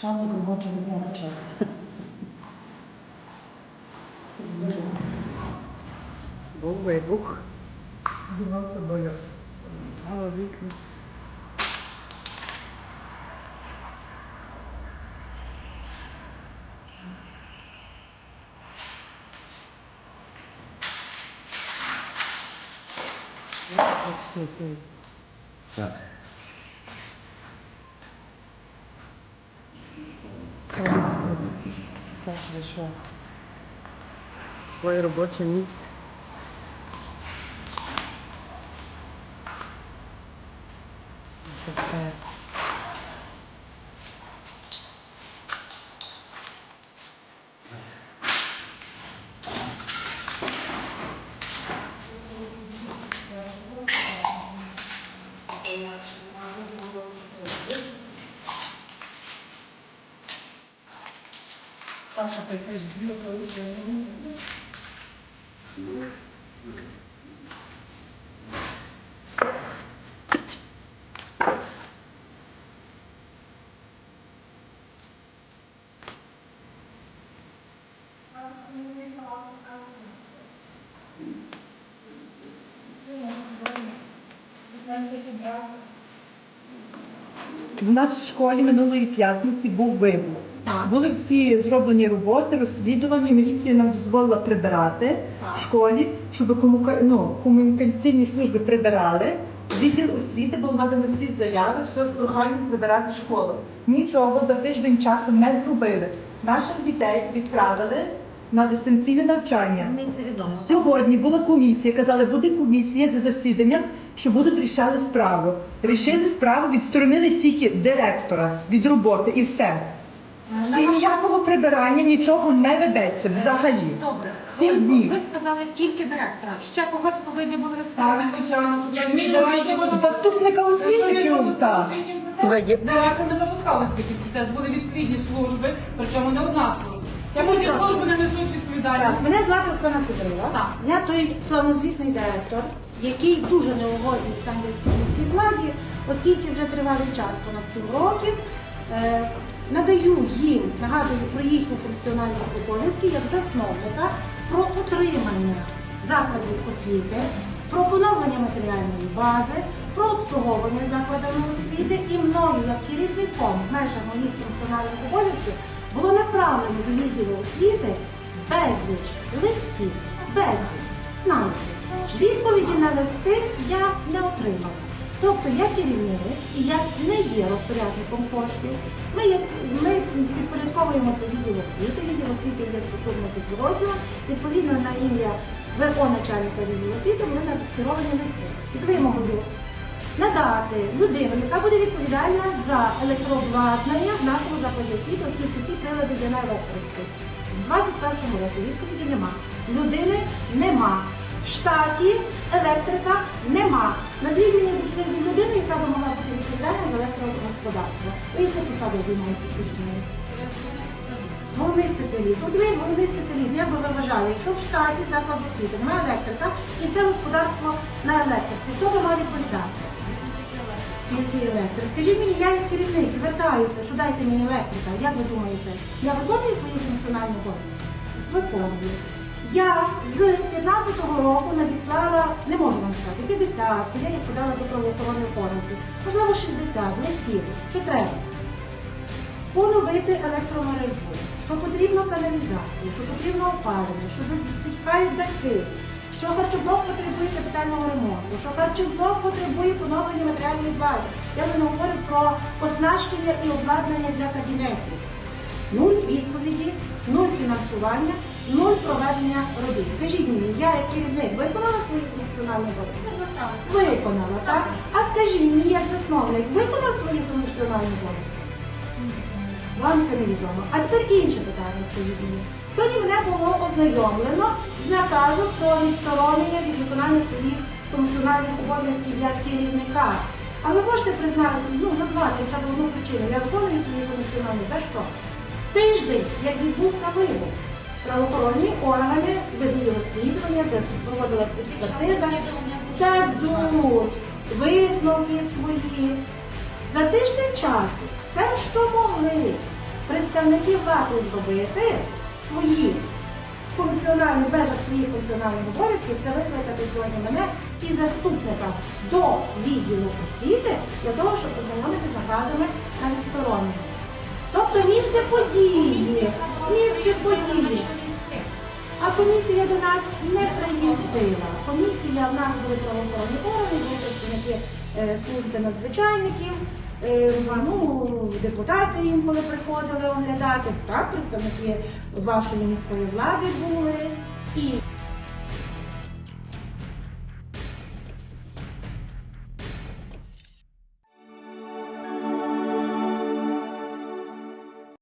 Czarny gruboczy wymiar czas. Bułby, buch. Buch se boję. Ale wikry. Tak. Tá, deixa eu... O aerobot nisso. Deixa eu ficar essa. Thank you. Аз ще прекажа биото. В нас в школі минулої п'ятниці був вибух. Були всі зроблені роботи, розслідування. Міліція нам дозволила прибирати в школі, щоб комука... ну, комунікаційні служби прибирали. Відділ освіти був наданий всі заяви, все з проханням прибирати школу. Нічого за тиждень часу не зробили. Наших дітей відправили на дистанційне навчання. Мені це відомо. Сьогодні була комісія, казали, буде комісія за засіданням, що будуть рішали справу. Рішили справу, відсторонили тільки директора від роботи і все. І ніякого прибирання, нічого не ведеться взагалі. Добре, Сім ви, днів. ви сказали тільки директора. Ще когось повинні були розставити. Заступника освіти чи устав? Директор не запускав освітній процес, були відповідні служби, причому не одна служба. Чому ті служби не несуть відповідальність? Так, мене звати Оксана Цибрила. Так. Я той славнозвісний директор, який дуже неугодний Самбірській міській владі, оскільки вже тривалий час, понад 7 років, надаю їм, нагадую про їхні функціональні обов'язки як засновника про утримання закладів освіти, про поновлення матеріальної бази, про обслуговування закладами освіти і мною як керівником в межах моїх функціональних обов'язків було направлено до відділу освіти безліч листів, безліч. Знаєте, відповіді на листи я не отримала. Тобто я керівник і я не є розпорядником коштів. Ми, є, ми підпорядковуємося відділ освіти, відділ освіти є структурним підрозділом. Відповідно на ім'я ВО начальника відділу освіти були скеровані листи з вимогою надати людину, яка буде відповідальна за електрообладнання в нашому закладі освіти, оскільки всі прилади є на електриці. В 21 році відповіді нема. Людини нема. Штаті електрика нема. Назвіть мені будь-яку людину, яка би могла бути відповідальна за електрогосподарство. Ви яку посаду обіймаєте, мені? Головний спеціаліст. От ви головний спеціаліст, як би ви вважали, якщо в штаті заклад освіти немає електрика і все господарство на електриці, хто би мав відповідати? Тільки електрик. Скажіть мені, я як керівник звертаюся, що дайте мені електрика. Як ви думаєте, я виконую свої функціональні обов'язки? Виконую. Я з 15-го року надіслала, не можу вам сказати, 50, я їх подала до правоохоронних органів, можливо 60 листів, що треба поновити електромережу, що потрібно каналізацію, що потрібно опалення, що затікають дахи, що харчоблок потребує капітального ремонту, що харчоблок потребує поновлення матеріальної бази. Я вже не говорю про оснащення і обладнання для кабінетів. Нуль відповіді, нуль фінансування, нуль проведення робіт. Скажіть мені, я як керівник виконала свої функціональні обов'язки? Виконала, так? А скажіть мені, як засновник, виконав свої функціональні обов'язки? Вам це невідомо. А тепер інше питання скажіть мені. Сьогодні мене було ознайомлено з наказом про відсторонення від виконання своїх функціональних обов'язків як керівника. А ви можете признати, ну, назвати хоча б одну причину. Я виконую свої функціональні за що? Тиждень, як відбувся вибух. Правоохоронні органи ведуть розслідування, де проводилась експертиза, дадуть висновки свої. За тиждень часу все, що могли, представники влади зробити свої функціональні межах своїх функціональних обов'язків це викликати сьогодні мене і заступника до відділу освіти для того, щоб ознайомити з наказами на відсторонення. Тобто місце події, місце події. А комісія до нас не приїздила. Комісія в нас були правоохоронні органи, були представники е, служби надзвичайників, е, ну, депутати інколи приходили оглядати, так, представники вашої міської влади були. І